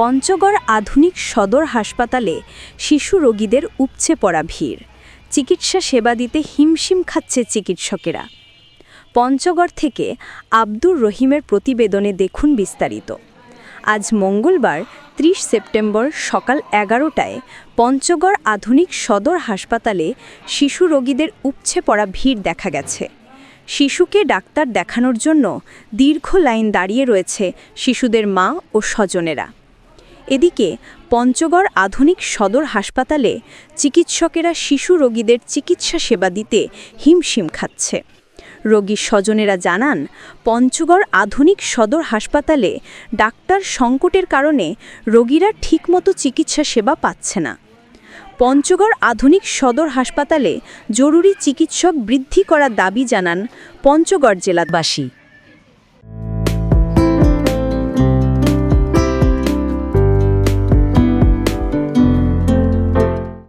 পঞ্চগড় আধুনিক সদর হাসপাতালে শিশু রোগীদের উপচে পড়া ভিড়। চিকিৎসা সেবা দিতে হিমশিম খাচ্ছে চিকিৎসকেরা। পঞ্চগড় থেকে আব্দুর রহিমের প্রতিবেদনে দেখুন বিস্তারিত। আজ মঙ্গলবার ৩০ সেপ্টেম্বর সকাল এগারোটায় পঞ্চগড় আধুনিক সদর হাসপাতালে শিশু রোগীদের উপচে পড়া ভিড় দেখা গেছে। শিশুকে ডাক্তার দেখানোর জন্য দীর্ঘ লাইন দাঁড়িয়ে রয়েছে শিশুদের মা ও স্বজনেরা। এদিকে পঞ্চগড় আধুনিক সদর হাসপাতালে চিকিৎসকেরা শিশু রোগীদের চিকিৎসা সেবা দিতে হিমশিম খাচ্ছে। রোগীর স্বজনেরা জানান, পঞ্চগড় আধুনিক সদর হাসপাতালে ডাক্তার সংকটের কারণে রোগীরা ঠিকমতো চিকিৎসা সেবা পাচ্ছে না। পঞ্চগড় আধুনিক সদর হাসপাতালে জরুরি চিকিৎসক বৃদ্ধি করার দাবি জানান পঞ্চগড় জেলাবাসী।